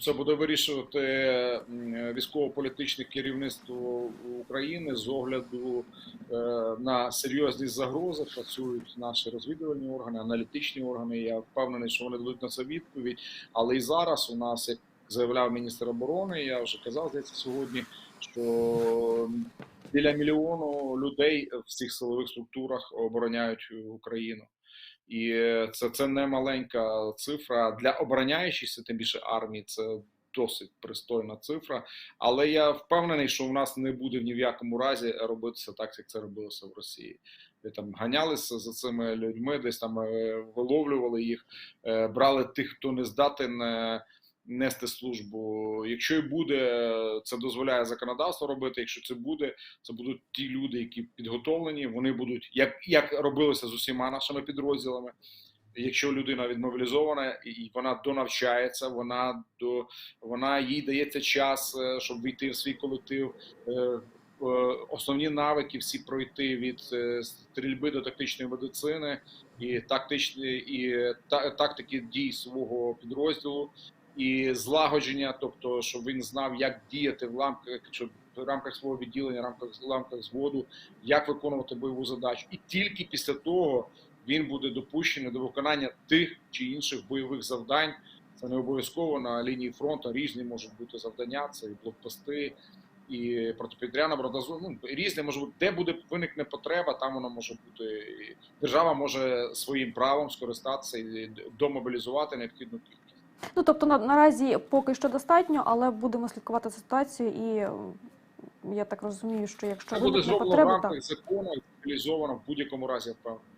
Це буде вирішувати військово-політичне керівництво України з огляду е, на серйозні загрози. Працюють наші розвідувальні органи, аналітичні органи. Я впевнений, що вони дадуть на це відповідь. Але і зараз у нас, як заявляв міністр оборони, я вже казав здається сьогодні, що біля мільйону людей в цих силових структурах обороняють Україну. І це, це не маленька цифра для обороняючихся, тим більше армії. Це досить пристойна цифра. Але я впевнений, що в нас не буде ні в якому разі робитися так, як це робилося в Росії. Де там ганялися за цими людьми, десь там е, виловлювали їх, е, брали тих, хто не здатен е, нести службу. Якщо і буде, це дозволяє законодавство робити. Якщо це буде, це будуть ті люди, які підготовлені. Вони будуть як, як робилося з усіма нашими підрозділами. Якщо людина відмобілізована і вона донавчається, вона до вона їй дається час, е, щоб війти в свій колектив. е, е, Основні навики всі пройти від стрільби до тактичної медицини і тактичні і та, тактики дій свого підрозділу, і злагодження, тобто, щоб він знав, як діяти в рамках, щоб в рамках свого відділення, в рамках в рамках зводу, як виконувати бойову задачу, і тільки після того він буде допущений до виконання тих чи інших бойових завдань. Це не обов'язково на лінії фронту. Різні можуть бути завдання, це і блокпости, і протиповітряна бронезона. Ну, різне може бути. Де буде виникне потреба, там воно може бути. Держава може своїм правом скористатися і домобілізувати необхідну кількість. Ну тобто на, наразі поки що достатньо, але будемо слідкувати за ситуацією, і я так розумію, що якщо буде зроблено в рамках закону цивілізовано реалізовано в будь-якому разі, я впевнений.